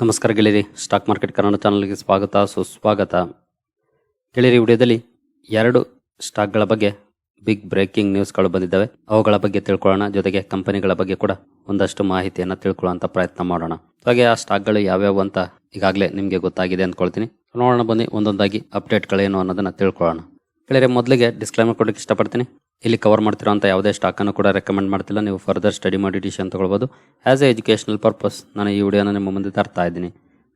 ನಮಸ್ಕಾರ ಗೆಳೆಯರಿ, stock market Kannada ಚಾನಲ್ಗೆ ಸ್ವಾಗತ, ಸುಸ್ವಾಗತ. ಗೆಳೆಯರಿ ವಿಡಿಯೋದಲ್ಲಿ ಎರಡು ಸ್ಟಾಕ್ಗಳ ಬಗ್ಗೆ ಬಿಗ್ ಬ್ರೇಕಿಂಗ್ ನ್ಯೂಸ್ಗಳು ಬಂದಿದ್ದಾವೆ. ಅವುಗಳ ಬಗ್ಗೆ ತಿಳ್ಕೊಳ್ಳೋಣ. ಜೊತೆಗೆ ಕಂಪನಿಗಳ ಬಗ್ಗೆ ಕೂಡ ಒಂದಷ್ಟು ಮಾಹಿತಿಯನ್ನು ತಿಳ್ಕೊಳ್ಳೋಂಥ ಪ್ರಯತ್ನ ಮಾಡೋಣ. ಹಾಗೆ ಆ ಸ್ಟಾಕ್ಗಳು ಯಾವ್ಯಾವು ಅಂತ ಈಗಾಗಲೇ ನಿಮಗೆ ಗೊತ್ತಾಗಿದೆ ಅಂದ್ಕೊಳ್ತೀನಿ. ನೋಡೋಣ ಬನ್ನಿ ಒಂದೊಂದಾಗಿ ಅಪ್ಡೇಟ್ಗಳೇನು ಅನ್ನೋದನ್ನು ತಿಳ್ಕೊಳ್ಳೋಣ. ಗೆಳೆಯರಿ, ಮೊದಲಿಗೆ ಡಿಸ್ಕ್ಲೈಮರ್ ಕೊಡೋಕ್ಕೆ ಇಷ್ಟಪಡ್ತೀನಿ. ಇಲ್ಲಿ ಕವರ್ ಮಾಡ್ತಿರೋಂಥ ಯಾವುದೇ ಸ್ಟಾಕನ್ನು ಕೂಡ ರೆಕಮೆಂಡ್ ಮಾಡ್ತಿಲ್ಲ. ನೀವು ಫರ್ದರ್ ಸ್ಟಡಿ ಮಾಡಿ ಡಿಸಿಷನ್ ತೊಗೊಳ್ಬೋದು. ಆ್ಯಸ್ ಎ ಎಜುಕೇಷನಲ್ ಪರ್ಪಸ್ ನಾನು ಈ ವಿಡಿಯೋನ ನಿಮ್ಮ ಮುಂದೆ ತರ್ತಾ ಇದ್ದೀನಿ.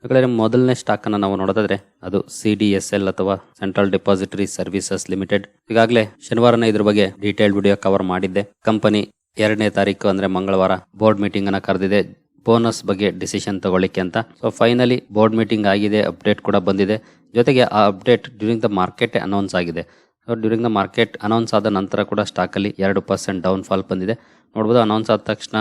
ಯಾಕಂದರೆ ಮೊದಲನೇ ಸ್ಟಾಕನ್ನು ನಾವು ನೋಡೋದಾದ್ರೆ ಅದು ಸಿ ಡಿ ಎಸ್ ಎಲ್ ಅಥವಾ ಸೆಂಟ್ರಲ್ ಡೆಪಾಸಿಟರಿ ಸರ್ವಿಸಸ್ ಲಿಮಿಟೆಡ್ ಈಗಾಗಲೇ ಶನಿವಾರನ ಇದ್ರ ಬಗ್ಗೆ ಡೀಟೇಲ್ಡ್ ವಿಡಿಯೋ ಕವರ್ ಮಾಡಿದ್ದೆ. ಕಂಪನಿ ಎರಡನೇ ತಾರೀಕು ಅಂದರೆ ಮಂಗಳವಾರ ಬೋರ್ಡ್ ಮೀಟಿಂಗ್ ಅನ್ನ ಕರೆದಿದೆ. ಬೋನಸ್ ಬಗ್ಗೆ ಡಿಸಿಷನ್ ತಗೊಳ್ಳಿಕ್ಕೆ ಅಂತ. ಸೊ ಫೈನಲಿ ಬೋರ್ಡ್ ಮೀಟಿಂಗ್ ಆಗಿದೆ ಅಪ್ಡೇಟ್ ಕೂಡ ಬಂದಿದೆ. ಜೊತೆಗೆ ಆ update during the market announce ಆಗಿದೆ. ಡ್ಯೂರಿಂಗ್ ದ ಮಾರ್ಕೆಟ್ ಅನೌನ್ಸ್ ಆದ ನಂತರ ಕೂಡ ಸ್ಟಾಕಲ್ಲಿ ಎರಡು ಪರ್ಸೆಂಟ್ ಡೌನ್ ಫಾಲ್ ಬಂದಿದೆ. ನೋಡ್ಬೋದು ಅನೌನ್ಸ್ ಆದ ತಕ್ಷಣ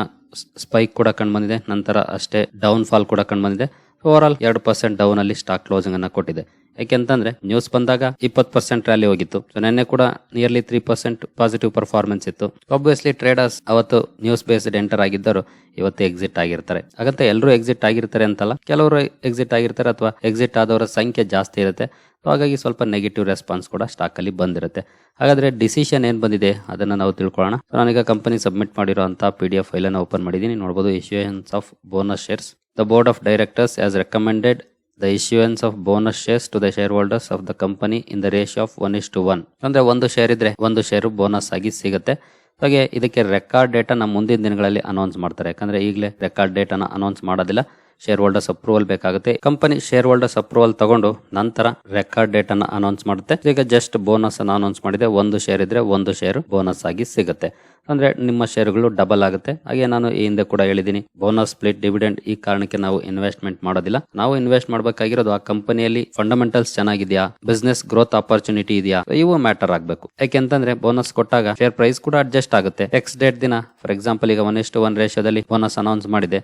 ಸ್ಪೈಕ್ ಕೂಡ ಕಂಡು ಬಂದಿದೆ. ನಂತರ ಅಷ್ಟೇ ಡೌನ್ ಫಾಲ್ ಕೂಡ ಕಂಡು ಬಂದಿದೆ. ಓವರ್ ಆಲ್ ಎರಡು ಪರ್ಸೆಂಟ್ ಡೌನಲ್ಲಿ ಸ್ಟಾಕ್ ಕ್ಲೋಸಿಂಗ್ ಅನ್ನ ಕೊಟ್ಟಿದೆ. ಯಾಕೆಂತಂದ್ರೆ ನ್ಯೂಸ್ ಬಂದಾಗ ಇಪ್ಪತ್ತು ಪರ್ಸೆಂಟ್ ರ್ಯಾಲಿ ಹೋಗಿತ್ತು. ಸೊ ನಿನ್ನೆ ಕೂಡ nearly three percent positive performance ಇತ್ತು. ಆಬ್ವಿಯಸ್ಲಿ ಟ್ರೇಡರ್ಸ್ ಅವತ್ತು ನ್ಯೂಸ್ ಬೇಸ್ಡ್ ಎಂಟರ್ ಆಗಿದ್ದರು. ಇವತ್ತು ಎಕ್ಸಿಟ್ ಆಗಿರ್ತಾರೆ. ಹಾಗಂತ ಎಲ್ಲರೂ ಎಕ್ಸಿಟ್ ಆಗಿರ್ತಾರೆ ಅಂತಲ್ಲ, ಕೆಲವರು ಎಕ್ಸಿಟ್ ಆಗಿರ್ತಾರೆ ಅಥವಾ ಎಕ್ಸಿಟ್ ಆದವರ ಸಂಖ್ಯೆ ಜಾಸ್ತಿ ಇರುತ್ತೆ. ಹಾಗಾಗಿ ಸ್ವಲ್ಪ ನೆಗೆಟಿವ್ ರೆಸ್ಪಾನ್ಸ್ ಕೂಡ ಸ್ಟಾಕ್ ಅಲ್ಲಿ ಬಂದಿರುತ್ತೆ. ಹಾಗಾದ್ರೆ ಡಿಸಿಷನ್ ಏನ್ ಬಂದಿದೆ ಅದನ್ನ ನಾವು ತಿಳ್ಕೊಳ್ಳೋಣ. ನಾನೀಗ ಕಂಪನಿ ಸಬ್ಮಿಟ್ ಮಾಡಿರುವಂತಹ ಪಿ ಡಿ ಎಫ್ ಫೈಲ್ ಅನ್ನು ಓಪನ್ ಮಾಡಿದ್ದೀನಿ ನೋಡಬಹುದು issuance of bonus shares the board of directors has recommended the issuance of bonus shares to the share holders of the company in the ratio of one is to one ಅಂದ್ರೆ ಒಂದು share ಇದ್ರೆ ಒಂದು share bonus ಆಗಿ ಸಿಗುತ್ತೆ. ಹಾಗೆ ಇದಕ್ಕೆ record date ಅನ್ನ ಮುಂದಿನ ದಿನಗಳಲ್ಲಿ ಅನೌನ್ಸ್ ಮಾಡ್ತಾರೆ. ಯಾಕಂದ್ರೆ ಈಗಲೇ ರೆಕಾರ್ಡ್ ಡೇಟ್ ಅನ್ನ ಅನೌನ್ಸ್ ಮಾಡೋದಿಲ್ಲ. ಶೇರ್ ಹೋಲ್ಡರ್ಸ್ ಅಪ್ರೂವಲ್ ಬೇಕಾಗುತ್ತೆ. ಕಂಪನಿ ಶೇರ್ ಹೋಲ್ಡರ್ಸ್ ಅಪ್ರೂವಲ್ ತಗೊಂಡು ನಂತರ ರೆಕಾರ್ಡ್ ಡೇಟ್ ಅನ್ನ ಅನೌನ್ಸ್ ಮಾಡುತ್ತೆ. ಈಗ ಜಸ್ಟ್ ಬೋನಸ್ ಅನ್ನ ಅನೌನ್ಸ್ ಮಾಡಿದೆ. ಒಂದು ಶೇರ್ ಇದ್ರೆ ಒಂದು ಶೇರ್ ಬೋನಸ್ ಆಗಿ ಸಿಗುತ್ತೆ. ಅಂದ್ರೆ ನಿಮ್ಮ ಶೇರ್ಗಳು ಡಬಲ್ ಆಗುತ್ತೆ. ಹಾಗೆ ನಾನು ಈ ಹಿಂದೆ ಕೂಡ ಹೇಳಿದ್ದೀನಿ. ಬೋನಸ್ ಸ್ಪ್ಲಿಟ್ ಡಿವಿಡೆಂಡ್ ಈ ಕಾರಣಕ್ಕೆ ನಾವು ಇನ್ವೆಸ್ಟ್ಮೆಂಟ್ ಮಾಡೋದಿಲ್ಲ. ನಾವು ಇನ್ವೆಸ್ಟ್ ಮಾಡಬೇಕಾಗಿರೋದು ಆ ಕಂಪನಿಯಲ್ಲಿ ಫಂಡಮೆಂಟಲ್ಸ್ ಚೆನ್ನಾಗಿದೆಯಾ? ಬಿಸ್ನೆಸ್ ಗ್ರೋತ್ ಆಪರ್ಚುನಿಟಿ ಇದೆಯಾ? ಇವು ಮ್ಯಾಟರ್ ಆಗಬೇಕು. ಯಾಕೆಂತಂದ್ರೆ ಬೋನಸ್ ಕೊಟ್ಟಾಗ ಶೇರ್ ಪ್ರೈಸ್ ಕೂಡ ಅಡ್ಜಸ್ಟ್ ಆಗುತ್ತೆ. ಎಕ್ಸ್ ಡೇಟ್ ದಿನ ಫಾರ್ ಎಕ್ಸಾಂಪಲ್ ಈಗ ಒನ್ ಇಷ್ಟು ಒನ್ ರೇಷಿಯೋದಲ್ಲಿ ಬೋನಸ್ ಅನೌನ್ಸ್ ಮಾಡಿದೆ.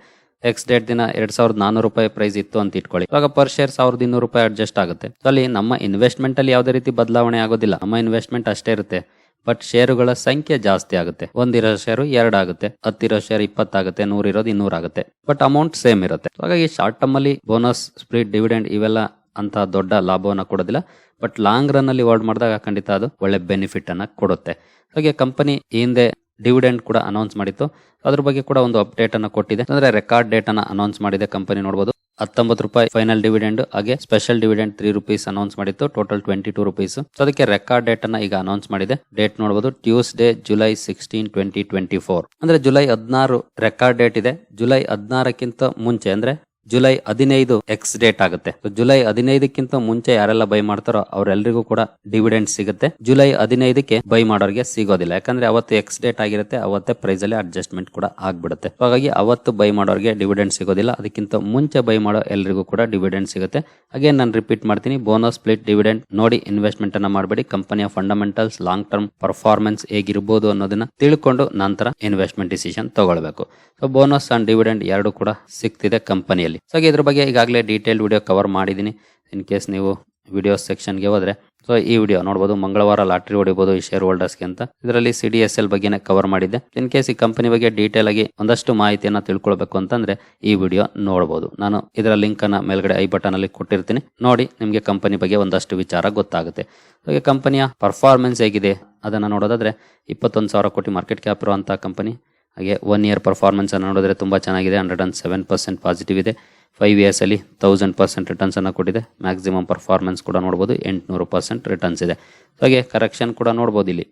ಎಕ್ಸ್ ಡೇಟ್ ದಿನ ಎರಡ್ ಸಾವಿರದ ನಾನೂರು ರೂಪಾಯಿ ಪ್ರೈಸ್ ಇತ್ತು ಅಂತ ಇಟ್ಕೊಳ್ಳಿ. ಇವಾಗ ಪರ್ ಶೇರ್ ಸಾವಿರದ ಇನ್ನೂರು ರೂಪಾಯಿ ಅಡ್ಜಸ್ಟ್ ಆಗುತ್ತೆ. ಅಲ್ಲಿ ನಮ್ಮ ಇನ್ವೆಸ್ಟ್ಮೆಂಟ್ ಅಲ್ಲಿ ಯಾವುದೇ ರೀತಿ ಬದಲಾವಣೆ ಆಗೋದಿಲ್ಲ. ನಮ್ಮ ಇನ್ವೆಸ್ಟ್ಮೆಂಟ್ ಅಷ್ಟೇ ಇರುತ್ತೆ. ಬಟ್ ಶೇರುಗಳ ಸಂಖ್ಯೆ ಜಾಸ್ತಿ ಆಗುತ್ತೆ. ಒಂದಿರೋ ಶೇರು ಎರಡು ಆಗುತ್ತೆ. ಹತ್ತಿರೋ ಶೇರ್ ಇಪ್ಪತ್ತಾಗುತ್ತೆ ನೂರಿರೋದು ಇನ್ನೂರ ಆಗುತ್ತೆ. ಬಟ್ ಅಮೌಂಟ್ ಸೇಮ್ ಇರುತ್ತೆ. ಹಾಗಾಗಿ ಶಾರ್ಟ್ ಟರ್ಮ್ ಅಲ್ಲಿ ಬೋನಸ್ ಸ್ಪ್ಲಿಟ್ ಡಿವಿಡೆಂಡ್ ಇವೆಲ್ಲ ಅಂತ ದೊಡ್ಡ ಲಾಭವನ್ನು ಕೊಡೋದಿಲ್ಲ. ಬಟ್ ಲಾಂಗ್ ರನ್ ಅಲ್ಲಿ ವರ್ಡ್ ಮಾಡಿದಾಗ ಖಂಡಿತ ಅದು ಒಳ್ಳೆ ಬೆನಿಫಿಟ್ ಅನ್ನ ಕೊಡುತ್ತೆ. ಹಾಗೆ ಕಂಪನಿ ಹಿಂದೆ ಡಿವಿಡೆಂಡ್ ಕೂಡ ಅನೌನ್ಸ್ ಮಾಡಿತ್ತು. ಅದ್ರ ಬಗ್ಗೆ ಕೂಡ ಒಂದು ಅಪ್ಡೇಟ್ ಅನ್ನ ಕೊಟ್ಟಿದೆ. ಅಂದ್ರೆ ರೆಕಾರ್ಡ್ ಡೇಟ್ ಅನ್ನ ಅನೌನ್ಸ್ ಮಾಡಿದೆ ಕಂಪನಿ ನೋಡಬಹುದು ಹತ್ತೊಂಬತ್ತು ರೂಪಾಯಿ ಫೈನಲ್ ಡಿವಿಡೆಂಡ್ ಹಾಗೆ special dividend three rupees announce ಮಾಡಿತ್ತು. Total twenty two rupees so ಅದಕ್ಕೆ ರೆಕಾರ್ಡ್ ಡೇಟ್ ಅನ್ನ ಈಗ ಅನೌನ್ಸ್ ಮಾಡಿದೆ. ಡೇಟ್ ನೋಡಬಹುದು Tuesday July sixteen twenty twenty four ಅಂದ್ರೆ ಜುಲೈ ಹದಿನಾರು ರೆಕಾರ್ಡ್ ಡೇಟ್ ಇದೆ. ಜುಲೈ ಹದಿನಾರಕ್ಕಿಂತ ಮುಂಚೆ, ಅಂದ್ರೆ ಜುಲೈ ಹದಿನೈದು ಎಕ್ಸ್ ಡೇಟ್ ಆಗುತ್ತೆ. ಜುಲೈ ಹದಿನೈದಕ್ಕಿಂತ ಮುಂಚೆ ಯಾರೆಲ್ಲ ಬೈ ಮಾಡ್ತಾರೋ ಅವರೆಲ್ಲರಿಗೂ ಕೂಡ ಡಿವಿಡೆಂಡ್ ಸಿಗುತ್ತೆ. ಜುಲೈ ಹದಿನೈದಕ್ಕೆ ಬೈ ಮಾಡೋರಿಗೆ ಸಿಗೋದಿಲ್ಲ. ಯಾಕಂದ್ರೆ ಅವತ್ತು ಎಕ್ಸ್ ಡೇಟ್ ಆಗಿರುತ್ತೆ, ಅವತ್ತೇ ಪ್ರೈಸ್ ಅಲ್ಲಿ ಅಡ್ಜಸ್ಟ್ಮೆಂಟ್ ಕೂಡ ಆಗ್ಬಿಡುತ್ತೆ. ಹಾಗಾಗಿ ಅವತ್ತು ಬೈ ಮಾಡೋರಿಗೆ ಡಿವಿಡೆಂಡ್ ಸಿಗೋದಿಲ್ಲ. ಅದಕ್ಕಿಂತ ಮುಂಚೆ ಬೈ ಮಾಡೋ ಎಲ್ಲರಿಗೂ ಕೂಡ ಡಿವಿಡೆಂಡ್ ಸಿಗುತ್ತೆ. ಹಾಗೆ ನಾನು ರಿಪೀಟ್ ಮಾಡ್ತೀನಿ. ಬೋನಸ್ ಸ್ಪ್ಲಿಟ್ ಡಿವಿಡೆಂಡ್ ನೋಡಿ ಇನ್ವೆಸ್ಟ್ಮೆಂಟ್ ಅನ್ನ ಮಾಡಬೇಡಿ. ಕಂಪನಿಯ ಫಂಡಮೆಂಟಲ್ಸ್ ಲಾಂಗ್ ಟರ್ಮ್ ಪರ್ಫಾರ್ಮೆನ್ಸ್ ಹೇಗಿರ್ಬೋದು ಅನ್ನೋದನ್ನ ತಿಳ್ಕೊಂಡು ನಂತರ ಇನ್ವೆಸ್ಟ್ಮೆಂಟ್ ಡಿಸಿಷನ್ ತಗೊಳ್ಬೇಕು. ಸೊ ಬೋನಸ್ ಅಂಡ್ ಡಿವಿಡೆಂಡ್ ಎರಡು ಕೂಡ ಸಿಗ್ತಿದೆ ಕಂಪನಿಯಲ್ಲಿ ಸೊ ಹಾಗೆ ಇದ್ರ ಬಗ್ಗೆ ಈಗಾಗಲೇ ಡೀಟೇಲ್ ವಿಡಿಯೋ ಕವರ್ ಮಾಡಿದ್ದೀನಿ. ಇನ್ ಕೇಸ್ ನೀವು ವಿಡಿಯೋ ಸೆಕ್ಷನ್ಗೆ ಹೋದರೆ. ಸೊ ಈ ವಿಡಿಯೋ ನೋಡ್ಬೋದು, ಮಂಗಳವಾರ ಲಾಟ್ರಿ ಹೊಡಿಬೋದು ಈ ಶೇರ್ ಹೋಲ್ಡರ್ಸ್ಗೆ ಅಂತ. ಇದರಲ್ಲಿ ಸಿ ಡಿ ಎಸ್ ಎಲ್ ಬಗ್ಗೆನೇ ಕವರ್ ಮಾಡಿದ್ದೆ. ಇನ್ ಕೇಸ್ ಈ ಕಂಪನಿ ಬಗ್ಗೆ ಡೀಟೇಲ್ ಆಗಿ ಒಂದಷ್ಟು ಮಾಹಿತಿಯನ್ನು ತಿಳ್ಕೊಳ್ಬೇಕು ಅಂತಂದ್ರೆ ಈ ವಿಡಿಯೋ ನೋಡ್ಬೋದು. ನಾನು ಇದರ ಲಿಂಕ್ ಅನ್ನ ಮೇಲ್ಗಡೆ ಐ ಬಟನ್ ಅಲ್ಲಿ ಕೊಟ್ಟಿರ್ತೀನಿ. ನೋಡಿ, ನಿಮಗೆ ಕಂಪನಿ ಬಗ್ಗೆ ಒಂದಷ್ಟು ವಿಚಾರ ಗೊತ್ತಾಗುತ್ತೆ. ಹಾಗೆ ಕಂಪನಿಯ ಪರ್ಫಾರ್ಮೆನ್ಸ್ ಹೇಗಿದೆ? ಅದನ್ನ ನೋಡೋದಾದ್ರೆ, ಇಪ್ಪತ್ತೊಂದು ಸಾವಿರ ಕೋಟಿ ಮಾರ್ಕೆಟ್ ಕ್ಯಾಪ್ ಇರುವಂತಹ ಕಂಪನಿ ಹಾಗೆ ಒನ್ ಇಯರ್ ಪರ್ಫಾರ್ಮೆನ್ಸನ್ನು ನೋಡಿದ್ರೆ ತುಂಬ ಚೆನ್ನಾಗಿದೆ hundred and seven percent positive ಇದೆ. ಫೈವ್ ಇಯರ್ಸಲ್ಲಿ ತೌಸಂಡ್ ಪರ್ಸೆಂಟ್ ರಿಟರ್ನ್ಸ್ ಅನ್ನು ಕೊಟ್ಟಿದೆ. ಮ್ಯಾಕ್ಸಿಮಮ್ ಪರ್ಫಾರ್ಮೆನ್ಸ್ ಕೂಡ ನೋಡ್ಬೋದು, ಎಂಟುನೂರು ಪರ್ಸೆಂಟ್ ರಿಟರ್ನ್ಸ್ ಇದೆ. ಹಾಗೆ ಕರೆಕ್ಷನ್ ಕೂಡ ನೋಡ್ಬೋದು ಇಲ್ಲಿ.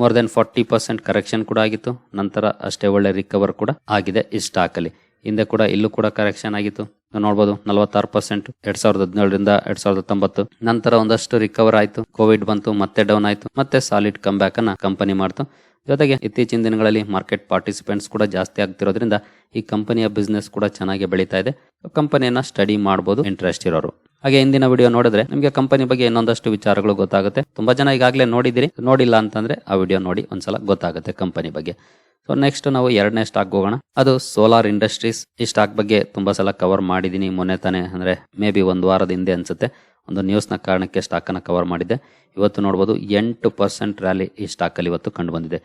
More than forty percent correction ಕೂಡ ಆಗಿತ್ತು. ನಂತರ ಅಷ್ಟೇ ಒಳ್ಳೆ ರಿಕವರ್ ಕೂಡ ಆಗಿದೆ ಈ ಸ್ಟಾಕಲ್ಲಿ ಹಿಂದೆ ಕೂಡ, ಇಲ್ಲೂ ಕೂಡ ಕರೆಕ್ಷನ್ ಆಗಿತ್ತು. ನೋಡ್ಬೋದು, ನಲವತ್ತಾರು ಪರ್ಸೆಂಟ್ ಎರಡ್ ಸಾವಿರದ ಹದಿನೇಳರಿಂದ ಎರಡ್ ಸಾವಿರದ ಹತ್ತೊಂಬತ್ತು. ನಂತರ ಒಂದಷ್ಟು ರಿಕವರ್ ಆಯಿತು. ಕೋವಿಡ್ ಬಂತು, ಮತ್ತೆ ಡೌನ್ ಆಯಿತು. ಮತ್ತೆ ಸಾಲಿಡ್ ಕಮ್ ಬ್ಯಾಕ್ ಅನ್ನ ಕಂಪನಿ ಮಾಡ್ತು. ಜೊತೆಗೆ ಇತ್ತೀಚಿನ ದಿನಗಳಲ್ಲಿ ಮಾರ್ಕೆಟ್ ಪಾರ್ಟಿಸಿಪೆಂಟ್ಸ್ ಕೂಡ ಜಾಸ್ತಿ ಆಗ್ತಿರೋದ್ರಿಂದ ಈ ಕಂಪನಿಯ ಬಿಸ್ನೆಸ್ ಕೂಡ ಚೆನ್ನಾಗಿ ಬೆಳೀತಾ ಇದೆ. ಕಂಪನಿಯನ್ನ ಸ್ಟಡಿ ಮಾಡಬಹುದು ಇಂಟ್ರೆಸ್ಟ್ ಇರೋರು. ಹಾಗೆ ಇಂದಿನ ವಿಡಿಯೋ ನೋಡಿದ್ರೆ ನಿಮಗೆ ಕಂಪನಿ ಬಗ್ಗೆ ಇನ್ನೊಂದಷ್ಟು ವಿಚಾರಗಳು ಗೊತ್ತಾಗುತ್ತೆ. ತುಂಬಾ ಜನ ಈಗಾಗಲೇ ನೋಡಿದಿರಿ ನೋಡಿಲ್ಲ ಅಂತಂದ್ರೆ ಆ ವಿಡಿಯೋ ನೋಡಿ, ಒಂದ್ಸಲ ಗೊತ್ತಾಗುತ್ತೆ ಕಂಪನಿ ಬಗ್ಗೆ. ಸೊ ನೆಕ್ಸ್ಟ್ ನಾವು ಎರಡನೇ ಸ್ಟಾಕ್ ಹೋಗೋಣ. ಅದು ಸೋಲಾರ್ ಇಂಡಸ್ಟ್ರೀಸ್ ಈ ಸ್ಟಾಕ್ ಬಗ್ಗೆ ತುಂಬಾ ಸಲ ಕವರ್ ಮಾಡಿದೀನಿ ಮೊನ್ನೆ ತಾನೆ. ಅಂದ್ರೆ ಮೇ ಬಿ ಒಂದು ವಾರದ ಹಿಂದೆ ಅನ್ಸುತ್ತೆ. ಒಂದು ನ್ಯೂಸ್ನ ಕಾರಣಕ್ಕೆ ಸ್ಟಾಕನ್ನು ಕವರ್ ಮಾಡಿದೆ ಇವತ್ತು ನೋಡ್ಬೋದು ಎಂಟು ಪರ್ಸೆಂಟ್ ರ್ಯಾಲಿ ಈ ಸ್ಟಾಕಲ್ಲಿ ಇವತ್ತು ಕಂಡು ಬಂದಿದೆ.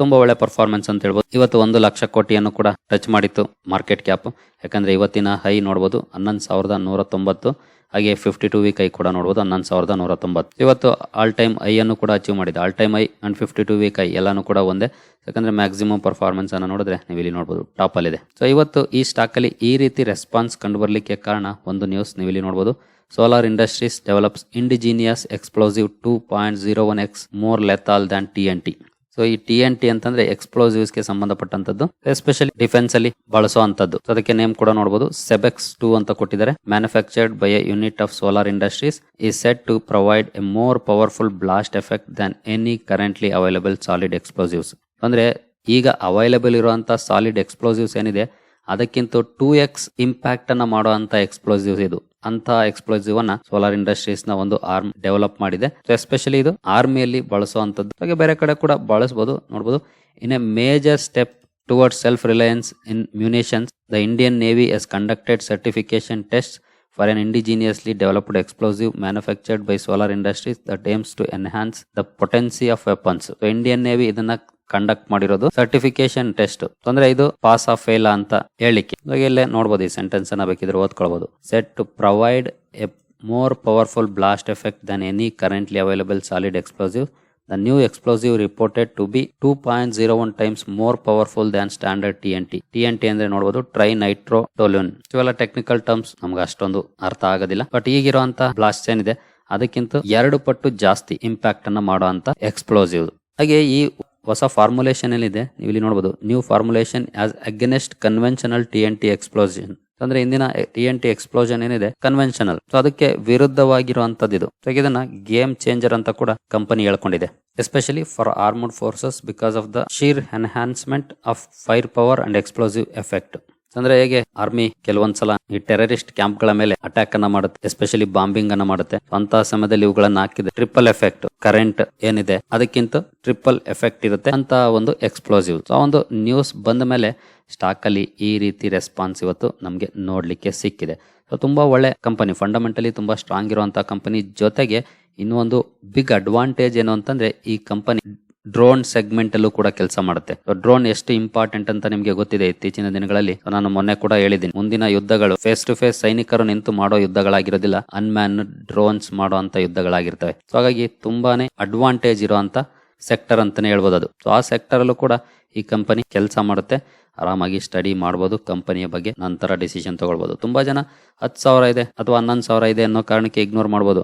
ತುಂಬಾ ಒಳ್ಳೆ ಪರ್ಫಾರ್ಮೆನ್ಸ್ ಅಂತ ಹೇಳ್ಬೋದು. ಇವತ್ತು ಒಂದು ಲಕ್ಷ ಕೋಟಿಯನ್ನು ಕೂಡ ಟಚ್ ಮಾಡಿತ್ತು ಮಾರ್ಕೆಟ್ ಕ್ಯಾಪ್ ಯಾಕಂದ್ರೆ ಇವತ್ತಿನ ಹೈ ನೋಡ್ಬೋದು ಹನ್ನೊಂದು ಸಾವಿರದ ನೂರ ತೊಂಬತ್ತು ಹಾಗೆ ಫಿಫ್ಟಿ ಟು ವೀಕ್ ಐ ಕೂಡ ನೋಡ್ಬೋದು ಹನ್ನೊಂದು ಸಾವಿರದ ನೂರ ತೊಂಬತ್ತು ಇವತ್ತು ಆಲ್ ಟೈಮ್ ಐ ಅನ್ನು ಕೂಡ ಅಚೀವ್ ಮಾಡಿದೆ. All time high and fifty two week high ಎಲ್ಲಾನು ಕೂಡ ಒಂದೇ. ಯಾಕಂದ್ರೆ ಮ್ಯಾಕ್ಸಿಮಮ್ ಪರ್ಫಾರ್ಮೆನ್ಸ್ ಅನ್ನು ನೋಡಿದ್ರೆ ನೀವು ಇಲ್ಲಿ ನೋಡ್ಬೋದು ಟಾಪ್ ಅಲ್ಲಿದೆ. ಸೊ ಇವತ್ತು ಈ ಸ್ಟಾಕ್ ಅಲ್ಲಿ ಈ ರೀತಿ ರೆಸ್ಪಾನ್ಸ್ ಕಂಡು ಬರಲಿಕ್ಕೆ ಕಾರಣ ಒಂದು ನ್ಯೂಸ್ ನೀವು ಇಲ್ಲಿ ನೋಡ್ಬೋದು. Solar industries develops indigenous explosive point zero one X more lethal than T N T so ಈ ಟಿ ಎನ್ ಟಿ ಅಂತಂದ್ರೆ ಎಕ್ಸ್ಪ್ಲೋಸಿವ್ಸ್ಗೆ ಸಂಬಂಧಪಟ್ಟಂತದ್ದು ಎಸ್ಪೆಷಲಿ ಡಿಫೆನ್ಸ್ ಅಲ್ಲಿ ಬಳಸೋ ಅಂತದ್ದು ಅದಕ್ಕೆ ನೇಮ್ ಕೂಡ ನೋಡಬಹುದು ಸೆಬೆಕ್ಸ್ ಟೂ ಅಂತ ಕೊಟ್ಟಿದ್ದಾರೆ. Manufactured by a unit of solar industries ಈ set to provide a more powerful blast effect than any currently available solid explosives ಅಂದ್ರೆ ಈಗ ಅವೈಲಬಲ್ ಇರುವಂತಹ ಸಾಲಿಡ್ ಎಕ್ಸ್ಪ್ಲೋಸಿವ್ಸ್ ಏನಿದೆ ಅದಕ್ಕಿಂತ ಟೂ ಎಕ್ಸ್ ಇಂಪ್ಯಾಕ್ಟ್ ಅನ್ನ ಮಾಡುವಂತ ಎಕ್ಸ್ಪ್ಲೋಸಿವ್ಸ್ ಇದು. ಅಂತ ಎಕ್ಸ್ಪ್ಲೋಸಿವ್ ಅನ್ನ ಸೋಲಾರ್ ಇಂಡಸ್ಟ್ರೀಸ್ನ ಒಂದು ಆರ್ಮ್ ಡೆವಲಪ್ ಮಾಡಿದೆ. ಎಸ್ಪೆಷಲಿ ಇದು ಆರ್ಮಿಯಲ್ಲಿ ಬಳಸುವಂತದ್ದು ಹಾಗೆ ಬೇರೆ ಕಡೆ ಕೂಡ ಬಳಸಬಹುದು ನೋಡಬಹುದು in a major step towards self reliance in munitions the Indian navy has conducted certification test for an indigenously developed explosive manufactured by solar industries that aims to enhance the potency of weapons Indian navy ಇದನ್ನ conduct ಮಾಡಿರೋದು. Certification test ಅಂದ್ರೆ ಇದು pass of fail ಅಂತ ಹೇಳಿಕೆ ಇಲ್ಲೇ ನೋಡಬಹುದು ಈ sentence ಅನ್ನ ಬೇಕಿದ್ರೆ ಓದ್ಕೊಳ್ಬಹುದು set to provide a more powerful blast effect than any currently available solid explosive the new explosive reported to be two point zero one times more powerful than standard T N T T N T ಅಂದ್ರೆ ನೋಡಬಹುದು try Nitro ಟೋಲ್ಯೂನ್ ಇವೆಲ್ಲ technical terms ನಮ್ಗೆ ಅಷ್ಟೊಂದು ಅರ್ಥ ಆಗೋದಿಲ್ಲ. But ಈಗಿರುವಂತ blast ಏನಿದೆ ಅದಕ್ಕಿಂತ ಎರಡು ಪಟ್ಟು ಜಾಸ್ತಿ ಇಂಪ್ಯಾಕ್ಟ್ ಅನ್ನ ಮಾಡುವಂತ ಎಕ್ಸ್ಪ್ಲೋಸಿವ್ ಹಾಗೆ ಈ ಹೊಸ ಫಾರ್ಮುಲೇಷನ್ ಏನಿದೆ ನೀವು ಇಲ್ಲಿ ನೋಡಬಹುದು new formulation as against conventional T N T explosion ಅಂದ್ರೆ ಇಂದಿನ ಟಿ ಎನ್ ಟಿ ಎಕ್ಸ್ಪ್ಲೋಷನ್ ಏನಿದೆ? ಕನ್ವೆನ್ಷನಲ್ ಸೊ ಅದಕ್ಕೆ ವಿರುದ್ಧವಾಗಿರುವಂತದ್ದು ಇದು ಸೊ ಇದನ್ನ ಗೇಮ್ ಚೇಂಜರ್ ಅಂತ ಕೂಡ company ಹೇಳ್ಕೊಂಡಿದೆ. Especially for armed forces because of the sheer enhancement of fire power and explosive effect ಅಂದ್ರೆ ಹೇಗೆ? ಆರ್ಮಿ ಕೆಲವೊಂದ್ಸಲ ಈ ಟೆರರಿಸ್ಟ್ ಕ್ಯಾಂಪ್ಗಳ ಮೇಲೆ ಅಟ್ಯಾಕ್ ಅನ್ನ ಮಾಡುತ್ತೆ. ಎಸ್ಪೆಷಲಿ ಬಾಂಬಿಂಗ್ ಅನ್ನ ಮಾಡುತ್ತೆ. ಅಂತ ಸಮಯದಲ್ಲಿ ಇವುಗಳನ್ನ ಹಾಕಿದೆ ಟ್ರಿಪಲ್ ಎಫೆಕ್ಟ್ ಕರೆಂಟ್ ಏನಿದೆ, ಅದಕ್ಕಿಂತ ಟ್ರಿಪಲ್ ಎಫೆಕ್ಟ್ ಇರುತ್ತೆ. ಅಂತ ಒಂದು ಎಕ್ಸ್ಪ್ಲೋಸಿವ್ ಸೊ ಒಂದು ನ್ಯೂಸ್ ಬಂದ ಮೇಲೆ ಸ್ಟಾಕ್ ಅಲ್ಲಿ ಈ ರೀತಿ ರೆಸ್ಪಾನ್ಸ್ ಇವತ್ತು ನಮಗೆ ನೋಡ್ಲಿಕ್ಕೆ ಸಿಕ್ಕಿದೆ. ಸೊ ತುಂಬಾ ಒಳ್ಳೆ ಕಂಪನಿ ಫಂಡಮೆಂಟಲಿ ತುಂಬಾ ಸ್ಟ್ರಾಂಗ್ ಇರುವಂತಹ ಕಂಪನಿ ಜೊತೆಗೆ ಇನ್ನೊಂದು ಬಿಗ್ ಅಡ್ವಾಂಟೇಜ್ ಏನು ಅಂತಂದ್ರೆ ಈ ಕಂಪನಿ ಡ್ರೋನ್ ಸೆಗ್ಮೆಂಟ್ ಅಲ್ಲೂ ಕೂಡ ಕೆಲಸ ಮಾಡುತ್ತೆ. ಡ್ರೋನ್ ಎಷ್ಟು ಇಂಪಾರ್ಟೆಂಟ್ ಅಂತ ನಿಮಗೆ ಗೊತ್ತಿದೆ ಇತ್ತೀಚಿನ ದಿನಗಳಲ್ಲಿ? ನಾನು ಮೊನ್ನೆ ಕೂಡ ಹೇಳಿದ್ದೀನಿ. ಮುಂದಿನ ಯುದ್ಧಗಳು ಫೇಸ್ ಟು ಫೇಸ್ ಸೈನಿಕರು ನಿಂತು ಮಾಡೋ ಯುದ್ಧಗಳಾಗಿರೋದಿಲ್ಲ. ಅನ್ಮ್ಯಾನ್ ಡ್ರೋನ್ಸ್ ಮಾಡುವಂತ ಯುದ್ಧಗಳಾಗಿರ್ತವೆ. ಸೊ ಹಾಗಾಗಿ ತುಂಬಾನೇ ಅಡ್ವಾಂಟೇಜ್ ಇರುವಂತ ಸೆಕ್ಟರ್ ಅಂತಾನೆ ಹೇಳ್ಬೋದು ಅದು. ಸೊ ಆ ಸೆಕ್ಟರ್ ಅಲ್ಲೂ ಕೂಡ ಈ ಕಂಪನಿ ಕೆಲಸ ಮಾಡುತ್ತೆ. ಆರಾಮಾಗಿ ಸ್ಟಡಿ ಮಾಡ್ಬೋದು ಕಂಪನಿಯ ಬಗ್ಗೆ ನಂತರ ಡಿಸಿಷನ್ ತಗೊಳ್ಬೋದು. ತುಂಬಾ ಜನ ಹತ್ತು ಸಾವಿರ ಇದೆ ಅಥವಾ ಹನ್ನೊಂದು ಸಾವಿರ ಇದೆ ಅನ್ನೋ ಕಾರಣಕ್ಕೆ ಇಗ್ನೋರ್ ಮಾಡ್ಬೋದು.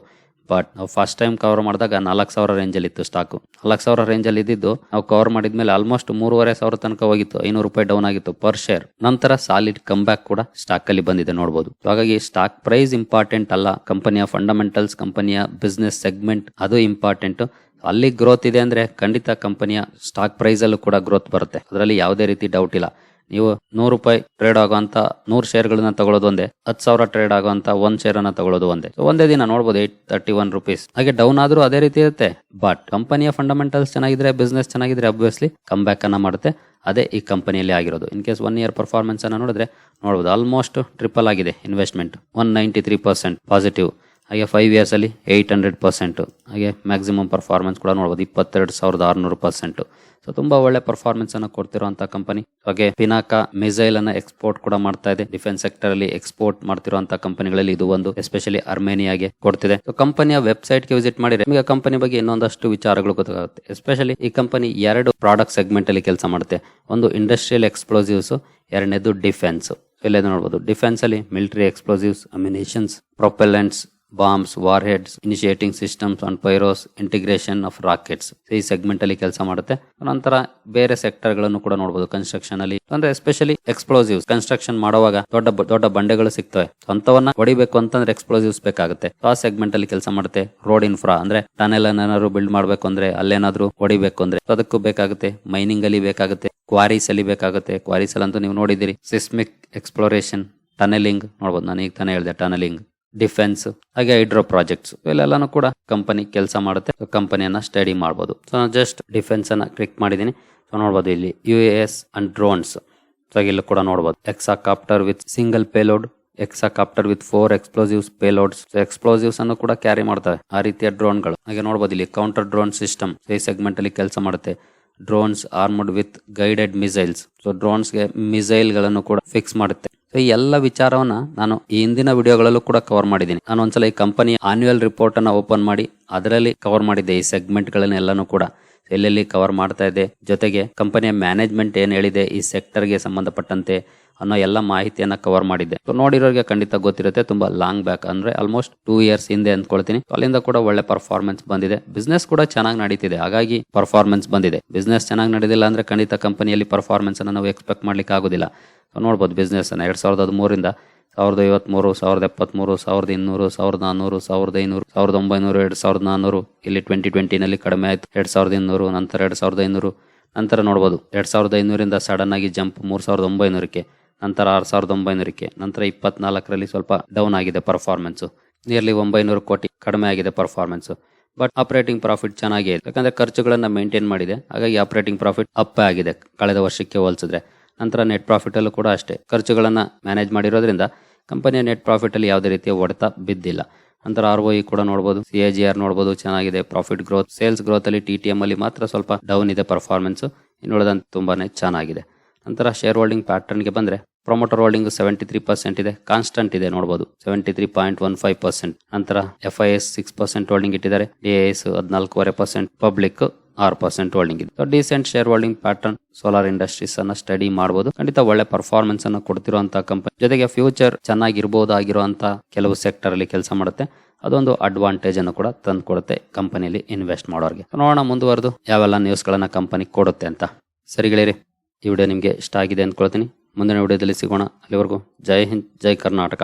ಬಟ್ ನಾವು ಫಸ್ಟ್ ಟೈಮ್ ಕವರ್ ಮಾಡಿದಾಗ ನಾಲ್ಕು ಸಾವಿರ ರೇಂಜಲ್ಲಿ ಇತ್ತು ಸ್ಟಾಕು ನಾಲ್ಕು ಸಾವಿರ ರೇಂಜಲ್ಲಿ ಇದ್ದಿದ್ದು ನಾವು ಕವರ್ ಮಾಡಿದ್ಮೇಲೆ ಆಲ್ಮೋಸ್ಟ್ ಮೂರುವರೆ ಸಾವಿರ ತನಕ ಹೋಗಿತ್ತು. ಐನೂರು ರೂಪಾಯಿ ಡೌನ್ ಆಗಿತ್ತು ಪರ್ ಶೇರ್ ನಂತರ ಸಾಲಿಡ್ ಕಮ್ ಬ್ಯಾಕ್ ಕೂಡ ಸ್ಟಾಕ್ ಅಲ್ಲಿ ಬಂದಿದೆ ನೋಡಬಹುದು ಹಾಗಾಗಿ ಸ್ಟಾಕ್ ಪ್ರೈಸ್ ಇಂಪಾರ್ಟೆಂಟ್ ಅಲ್ಲ. ಕಂಪನಿಯ ಫಂಡಮೆಂಟಲ್ಸ್ ಕಂಪನಿಯ ಬಿಸ್ನೆಸ್ ಸೆಗ್ಮೆಂಟ್ ಅದು ಇಂಪಾರ್ಟೆಂಟ್ ಅಲ್ಲಿ ಗ್ರೋತ್ ಇದೆ ಅಂದ್ರೆ ಖಂಡಿತ ಕಂಪನಿಯ ಸ್ಟಾಕ್ ಪ್ರೈಸ್ ಅಲ್ಲೂ ಕೂಡ ಗ್ರೋತ್ ಬರುತ್ತೆ. ಅದರಲ್ಲಿ ಯಾವುದೇ ರೀತಿ ಡೌಟ್ ಇಲ್ಲ. ನೀವು ನೂರು ರೂಪಾಯಿ ಟ್ರೇಡ್ ಆಗುವಂತ, ನೂರು ಶೇರ್ಗಳನ್ನ ತಗೊಳ್ಳೋದು ಒಂದೇ, ಹತ್ತು ಸಾವಿರ ಟ್ರೇಡ್ ಆಗುವಂತ ಒಂದ್ ಶೇರ್ ಅನ್ನ ತಗೊಳ್ಳೋದು ಒಂದೇ. ಒಂದೇ ದಿನ ನೋಡಬಹುದು ಏಟ್ ತರ್ಟಿ ಒನ್ ರುಪೀಸ್ ಹಾಗೆ ಡೌನ್ ಆದ್ರೂ ಅದೇ ರೀತಿ ಇರುತ್ತೆ ಬಟ್ ಕಂಪನಿಯ ಫಂಡಮೆಂಟಲ್ಸ್ ಚೆನ್ನಾಗಿದ್ರೆ ಬಿಸ್ನೆಸ್ ಚೆನ್ನಾಗಿದ್ರೆ ಅಬ್ವಿಯಸ್ಲಿ ಕಮ್ ಬ್ಯಾಕ್ ಅನ್ನ ಮಾಡುತ್ತೆ. ಅದೇ ಈ ಕಂಪನಿಯಲ್ಲಿ ಆಗಿರೋದು. In case one year performance ಅನ್ನ ನೋಡಿದ್ರೆ ನೋಡಬಹುದು ಆಲ್ಮೋಸ್ಟ್ ಟ್ರಿಪಲ್ ಆಗಿದೆ investment one ninety three percent positive ಹಾಗೆ ಫೈವ್ ಇಯರ್ಸಲ್ಲಿ ಏಯ್ಟ್ ಹಂಡ್ರೆಡ್ ಪರ್ಸೆಂಟು ಹಾಗೆ ಮ್ಯಾಕ್ಸಿಮಮ್ ಪರ್ಫಾರ್ಮೆನ್ಸ್ ಕೂಡ ನೋಡ್ಬೋದು, ಇಪ್ಪತ್ತೆರಡು ಸಾವಿರದ ಆರುನೂರು ಪರ್ಸೆಂಟು ಸೊ ತುಂಬ ಒಳ್ಳೆ ಪರ್ಫಾರ್ಮೆನ್ಸ್ ಅನ್ನು ಕೊಡ್ತಿರುವಂತ ಕಂಪನಿ ಹಾಗೆ ಪಿನಾಕ ಮಿಸೈಲ್ ಅನ್ನ ಎಕ್ಸ್ಪೋರ್ಟ್ ಕೂಡ ಮಾಡ್ತಾ ಇದೆ. ಡಿಫೆನ್ಸ್ ಸೆಕ್ಟರ್ ಅಲ್ಲಿ ಎಕ್ಸ್ಪೋರ್ಟ್ ಮಾಡ್ತಿರೋಂಥ ಕಂಪನಿಗಳಲ್ಲಿ ಇದು ಒಂದು ಎಸ್ಪೆಷಲಿ ಅರ್ಮೇನಿಯಾಗೆ ಕೊಡ್ತಿದೆ. ಸೊ ಕಂಪನಿಯ ವೆಬ್ಸೈಟ್ಗೆ ವಿಸಿಟ್ ಮಾಡಿದ್ರೆ ನಿಮಗೆ ಕಂಪನಿ ಬಗ್ಗೆ ಇನ್ನೊಂದಷ್ಟು ವಿಚಾರಗಳು ಗೊತ್ತಾಗುತ್ತೆ. ಎಸ್ಪೆಷಲಿ ಈ ಕಂಪನಿ ಎರಡು ಪ್ರಾಡಕ್ಟ್ ಸೆಗ್ಮೆಂಟ್ ಅಲ್ಲಿ ಕೆಲಸ ಮಾಡುತ್ತೆ. ಒಂದು ಇಂಡಸ್ಟ್ರಿಯಲ್ ಎಕ್ಸ್ಪ್ಲೋಸಿವ್ಸ್ ಎರಡನೇದು ಡಿಫೆನ್ಸ್ ಇಲ್ಲೇ ನೋಡಬಹುದು ಡಿಫೆನ್ಸ್ ಅಲ್ಲಿ military explosives ammunitions propellants bombs war heads initiating systems and pyros integration of rockets ಈ ಸೆಗ್ಮೆಂಟ್ ಅಲ್ಲಿ ಕೆಲಸ ಮಾಡುತ್ತೆ. ನಂತರ ಬೇರೆ ಸೆಕ್ಟರ್ಗಳನ್ನು ಕೂಡ ನೋಡಬಹುದು ಕನ್ಸ್ಟ್ರಕ್ಷನ್ ಅಲ್ಲಿ. ಅಂದ್ರೆ ಎಸ್ಪೆಷಲಿ ಎಕ್ಸ್ಪ್ಲೋಸಿವ್ಸ್ ಕನ್ಸ್ಟ್ರಕ್ಷನ್ ಮಾಡುವಾಗ ದೊಡ್ಡ ದೊಡ್ಡ ಬಂಡೆಗಳು ಸಿಗ್ತವೆ. ಅಂತವನ್ನ ಹೊಡಿಬೇಕು ಅಂತಂದ್ರೆ ಎಕ್ಸ್ಪ್ಲೋಸಿವ್ಸ್ ಬೇಕಾಗುತ್ತೆ. ಆ ಸೆಗ್ಮೆಂಟ್ ಅಲ್ಲಿ ಕೆಲಸ ಮಾಡುತ್ತೆ. ರೋಡ್ ಇನ್ಫ್ರಾ ಅಂದ್ರೆ ಟನೆಲ್ ಏನಾದ್ರು ಬಿಲ್ಡ್ ಮಾಡಬೇಕು ಅಂದ್ರೆ ಅಲ್ಲೇನಾದ್ರೂ ಹೊಡಿಬೇಕು ಅಂದ್ರೆ. ಅದಕ್ಕೂ ಬೇಕಾಗುತ್ತೆ. ಮೈನಿಂಗ್ ಅಲ್ಲಿ ಬೇಕಾಗುತ್ತೆ. ಕ್ವಾರೀಸ್ ಅಲ್ಲಿ ಬೇಕಾಗುತ್ತೆ. ಕ್ವಾರೀಸ್ ಅಲ್ಲಿ ಅಂತೂ ನೀವು ನೋಡಿದಿರಿ ಸಿಸ್ಮಿಕ್ ಎಕ್ಸ್ಪ್ಲೋರೇಷನ್ ಟನೆಲಿಂಗ್ ನೋಡಬಹುದು ನಾನು ಈಗ ತಾನೇ ಹೇಳಿದೆ ಟನೆಲಿಂಗ್ ಡಿಫೆನ್ಸ್, ಹಾಗೆ ಹೈಡ್ರೋ ಪ್ರಾಜೆಕ್ಟ್ಸ್ ಇವೆಲ್ಲಾನು ಕೂಡ ಕಂಪನಿ ಕೆಲಸ ಮಾಡುತ್ತೆ. ಕಂಪನಿಯನ್ನ ಸ್ಟಡಿ ಮಾಡ್ಬೋದು. ಸೊ ನಾನು ಜಸ್ಟ್ ಡಿಫೆನ್ಸ್ ಅನ್ನ ಕ್ಲಿಕ್ ಮಾಡಿದ್ದೀನಿ. ಸೊ ನೋಡ್ಬೋದು ಇಲ್ಲಿ U S and drones so ಇಲ್ಲಿ ಕೂಡ ನೋಡ್ಬೋದು. Hexacopter with single payload hexacopter with four explosives payloads explosives ಅನ್ನು ಕೂಡ ಕ್ಯಾರಿ ಮಾಡ್ತವೆ ಆ ರೀತಿಯ ಡ್ರೋನ್ಗಳು ಹಾಗೆ ನೋಡಬಹುದು ಇಲ್ಲಿ ಕೌಂಟರ್ ಡ್ರೋನ್ ಸಿಸ್ಟಮ್ ಈ ಸೆಗ್ಮೆಂಟ್ ಅಲ್ಲಿ ಕೆಲಸ ಮಾಡುತ್ತೆ. Drones armed with guided missiles so ಡ್ರೋನ್ಸ್ಗೆ ಮಿಸೈಲ್ಗಳನ್ನು ಕೂಡ ಫಿಕ್ಸ್ ಮಾಡುತ್ತೆ. ಸೊ ಈ ಎಲ್ಲ ವಿಚಾರವನ್ನ ನಾನು ಈ ಹಿಂದಿನ ವಿಡಿಯೋಗಳಲ್ಲೂ ಕೂಡ ಕವರ್ ಮಾಡಿದ್ದೀನಿ. ನಾನು ಒಂದ್ಸಲ ಈ ಕಂಪನಿ ಆನ್ಯುವಲ್ ರಿಪೋರ್ಟ್ ಅನ್ನ ಓಪನ್ ಮಾಡಿ, ಅದರಲ್ಲಿ ಕವರ್ ಮಾಡಿದ್ದೆ ಈ ಸೆಗ್ಮೆಂಟ್ ಗಳನ್ನೆಲ್ಲಾನು ಕೂಡ. ಎಲ್ಲೆಲ್ಲಿ ಕವರ್ ಮಾಡ್ತಾ ಇದೆ. ಜೊತೆಗೆ ಕಂಪನಿಯ ಮ್ಯಾನೇಜ್ಮೆಂಟ್ ಏನ್ ಹೇಳಿದೆ, ಈ ಸೆಕ್ಟರ್ಗೆ ಸಂಬಂಧಪಟ್ಟಂತೆ ಅನ್ನೋ ಎಲ್ಲ ಮಾಹಿತಿಯನ್ನ ಕವರ್ ಮಾಡಿದ್ದೆ ಸೊ ನೋಡಿರೋರಿಗೆ ಖಂಡಿತ ಗೊತ್ತಿರುತ್ತೆ, ತುಂಬಾ ಲಾಂಗ್ ಬ್ಯಾಕ್ ಅಂದ್ರೆ ಆಲ್ಮೋಸ್ಟ್ ಟೂ ಇಯರ್ಸ್ ಹಿಂದೆ ಅಂದ್ಕೊಳ್ತೀನಿ. ಅಲ್ಲಿಂದ ಕೂಡ ಒಳ್ಳೆ ಪರ್ಫಾರ್ಮೆನ್ಸ್ ಬಂದಿದೆ. ಬಿಸ್ನೆಸ್ ಕೂಡ ಚೆನ್ನಾಗಿ ನಡೀತಿದೆ. ಹಾಗಾಗಿ ಪರ್ಫಾರ್ಮೆನ್ಸ್ ಬಂದಿದೆ. ಬಿಸ್ನೆಸ್ ಚೆನ್ನಾಗಿ ನಡೆದಿಲ್ಲ ಅಂದ್ರೆ ಖಂಡಿತ ಕಂಪನಿಯಲ್ಲಿ ಪರ್ಫಾರ್ಮೆನ್ಸ್ ಅನ್ನು ನಾವು ಎಕ್ಸ್ಪೆಕ್ಟ್ ಮಾಡ್ಲಿಕ್ಕೆ ಆಗೋದಿಲ್ಲ ನೋಡ್ಬೋದು ಬಿಸ್ನೆಸ್ ಅನ್ನ. ಎರಡ್ ಸಾವಿರದ ಹದಿಮೂರಿಂದ ಸಾವಿರದ ಐವತ್ಮೂರು, ಸಾವಿರದ ಎಪ್ಪತ್ಮೂರು, ಸಾವಿರದ ಇನ್ನೂರು, ಸಾವಿರದ ನಾನ್ನೂರು ಸಾವಿರದ ಐನೂರು, ಸಾವಿರದ ಒಂಬೈನೂರು, ಎರಡು ಸಾವಿರದ ನಾನ್ನೂರು ಇಲ್ಲಿ ಟ್ವೆಂಟಿ ಟ್ವೆಂಟಿನಲ್ಲಿ ಕಡಿಮೆ ಆಯ್ತು. ಎರಡು ಸಾವಿರದ ಇನ್ನೂರು, ನಂತರ ಎರಡು ಸಾವಿರದ ಐನೂರು. ನಂತರ ನೋಡ್ಬೋದು. ಎರಡು ಸಾವಿರದ ಐನೂರಿಂದ ಸಡನ್ ಆಗಿ ಜಂಪ್ ಮೂರು ಸಾವಿರದ ಒಂಬೈನೂರಕ್ಕೆ, ನಂತರ ಆರು ಸಾವಿರದ ಒಂಬೈನೂರಕ್ಕೆ, ನಂತರ ಇಪ್ಪತ್ನಾಲ್ಕರಲ್ಲಿ ಸ್ವಲ್ಪ ಡೌನ್ ಆಗಿದೆ ಪರ್ಫಾರ್ಮೆನ್ಸು ನಿಯರ್ಲಿ ಒಂಬೈನೂರು ಕೋಟಿ ಕಡಿಮೆ ಆಗಿದೆ ಪರ್ಫಾರ್ಮೆನ್ಸು ಬಟ್ ಆಪರೇಟಿಂಗ್ ಪ್ರಾಫಿಟ್ ಚೆನ್ನಾಗಿದೆ ಯಾಕಂದರೆ ಖರ್ಚುಗಳನ್ನು ಮೇಂಟೈನ್ ಮಾಡಿದೆ. ಹಾಗಾಗಿ ಆಪರೇಟಿಂಗ್ ಪ್ರಾಫಿಟ್ ಅಪ್ ಆಗಿದೆ. ಕಳೆದ ವರ್ಷಕ್ಕೆ ಹೋಲಿಸಿದ್ರೆ. ನಂತರ ನೆಟ್ ಪ್ರಾಫಿಟಲ್ಲೂ ಕೂಡ ಅಷ್ಟೇ. ಖರ್ಚುಗಳನ್ನು ಮ್ಯಾನೇಜ್ ಮಾಡಿರೋದ್ರಿಂದ ಕಂಪನಿಯ ನೆಟ್ ಪ್ರಾಫಿಟಲ್ಲಿ ಯಾವುದೇ ರೀತಿಯ ಹೊಡೆತ ಬಿದ್ದಿಲ್ಲ. ನಂತರ ಆರ್ ಒ ಕೂಡ ನೋಡಬಹುದು ಸಿ ಎ ಜಿ ಆರ್ ನೋಡಬಹುದು ಚೆನ್ನಾಗಿದೆ ಪ್ರಾಫಿಟ್ ಗ್ರೋತ್ ಸೇಲ್ಸ್ ಗ್ರೋತ್ ಅಲ್ಲಿ ಟಿ ಟಿ ಎಂ ಅಲ್ಲಿ ಮಾತ್ರ ಸ್ವಲ್ಪ ಡೌನ್ ಇದೆ ಪರ್ಫಾರ್ಮೆನ್ಸ್ ಇನ್ನುಳಿದಂತೆ ತುಂಬಾನೇ ಚೆನ್ನಾಗಿದೆ. ನಂತರ ಶೇರ್ ಹೋಲ್ಡಿಂಗ್ ಪ್ಯಾಟರ್ನ್ಗೆ ಬಂದರೆ ಬಂದ್ರೆ promoter holding seventy three percent ಇದೆ ಕಾನ್ಸ್ಟೆಂಟ್ ಇದೆ ನೋಡಬಹುದು seventy three point one five percent ನಂತರ F I S six percent holding ಇಟ್ಟಿದ್ದಾರೆ ಡಿ ಎಸ್ ಹದಿನಾಲ್ಕೂವರೆ ಪರ್ಸೆಂಟ್ ಪಬ್ಲಿಕ್ ಆರು ಪರ್ಸೆಂಟ್ ಹೋಲ್ಡಿಂಗ್ ಇದೆ decent share holding pattern solar industries ಅನ್ನ ಸ್ಟಡಿ ಮಾಡಬಹುದು ಖಂಡಿತ ಒಳ್ಳೆ ಪರ್ಫಾರ್ಮೆನ್ಸ್ ಅನ್ನು ಕೊಡ್ತಿರುವಂತಹ ಕಂಪನಿ ಜೊತೆಗೆ ಫ್ಯೂಚರ್ ಚೆನ್ನಾಗಿರ್ಬೋದಾಗಿರುವಂತ ಕೆಲವು ಸೆಕ್ಟರ್ ಅಲ್ಲಿ ಕೆಲಸ ಮಾಡುತ್ತೆ. ಅದೊಂದು ಅಡ್ವಾಂಟೇಜ್ ಅನ್ನು ಕೂಡ ತಂದು ಕೊಡುತ್ತೆ ಕಂಪನಿಯಲ್ಲಿ ಇನ್ವೆಸ್ಟ್ ಮಾಡೋರಿಗೆ. ನೋಡೋಣ ಮುಂದುವರೆದು ಯಾವೆಲ್ಲ ನ್ಯೂಸ್ ಗಳನ್ನ ಕಂಪನಿ ಕೊಡುತ್ತೆ ಅಂತ. ಸರಿಗಳಿರಿ ಈ ವಿಡಿಯೋ ನಿಮಗೆ ಇಷ್ಟ ಆಗಿದೆ ಅಂದ್ಕೊಳ್ತೀನಿ. ಮುಂದಿನ ವಿಡಿಯೋದಲ್ಲಿ ಸಿಗೋಣ. ಅಲ್ಲಿವರೆಗೂ ಜೈ ಹಿಂದ್, ಜೈ ಕರ್ನಾಟಕ.